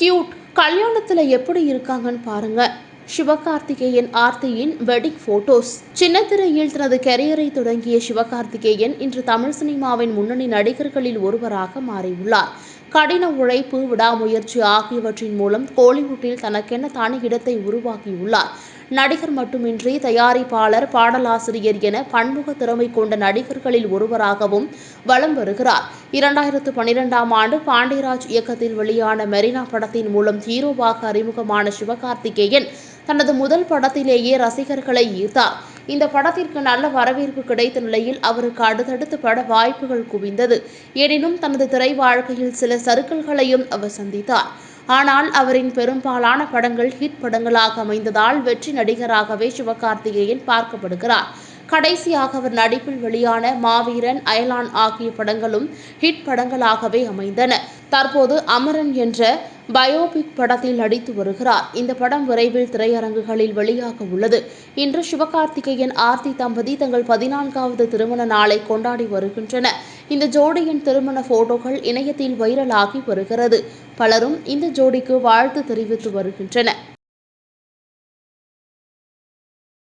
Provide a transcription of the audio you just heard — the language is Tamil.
கியூட் கல்யாணத்துல எப்படி இருக்காங்கன்னு பாருங்க. சிவகார்த்திகேயன் ஆர்த்தியின் வெட்டிங் போட்டோஸ் சின்னத்திரையில் தனது கெரியரை தொடங்கிய சிவகார்த்திகேயன் இன்று தமிழ் சினிமாவின் முன்னணி நடிகர்களில் ஒருவராக மாறியுள்ளார். கடின உழைப்பு விடாமுயற்சி ஆகியவற்றின் மூலம் கோலிவுட்டில் தனக்கென தனி இடத்தை உருவாக்கியுள்ளார். நடிகர் மட்டுமின்றி தயாரிப்பாளர் பாடலாசிரியர் என பன்முக திறமை கொண்ட நடிகர்களில் ஒருவராகவும் வலம் வருகிறார். இரண்டாயிரத்து பனிரெண்டாம் ஆண்டு பாண்டியராஜ் இயக்கத்தில் வெளியான மெரினா படத்தின் மூலம் ஹீரோவாக அறிமுகமான சிவகார்த்திகேயன் தனது முதல் படத்திலேயே ரசிகர்களை ஈர்த்தார். இந்த படத்திற்கு நல்ல வரவேற்பு கிடைத்த நிலையில் அவருக்கு அடுத்தடுத்து பட வாய்ப்புகள் குவிந்தது. எனினும் தனது திரை வாழ்க்கையில் சில சறுக்கல்களையும் அவர் சந்தித்தார். ஆனால் அவரின் பெரும்பாலான படங்கள் ஹிட் படங்களாக அமைந்ததால் வெற்றி நடிகராகவே சிவகார்த்திகேயன் பார்க்கப்படுகிறார். கடைசியாக அவர் நடிப்பில் வெளியான மாவீரன் அயலான் ஆகிய படங்களும் ஹிட் படங்களாகவே அமைந்தன. தற்போது அமரன் என்ற பயோபிக் படத்தில் நடித்து வருகிறார். இந்த படம் விரைவில் திரையரங்குகளில் வெளியாக உள்ளது. இன்று சிவகார்த்திகேயன் ஆர்த்தி தம்பதி தங்கள் பதினான்காவது திருமண நாளை கொண்டாடி வருகின்றனர். இந்த ஜோடியின் திருமண போட்டோக்கள் இணையத்தில் வைரலாகி வருகிறது. பலரும் இந்த ஜோடிக்கு வாழ்த்து தெரிவித்து வருகின்றனர்.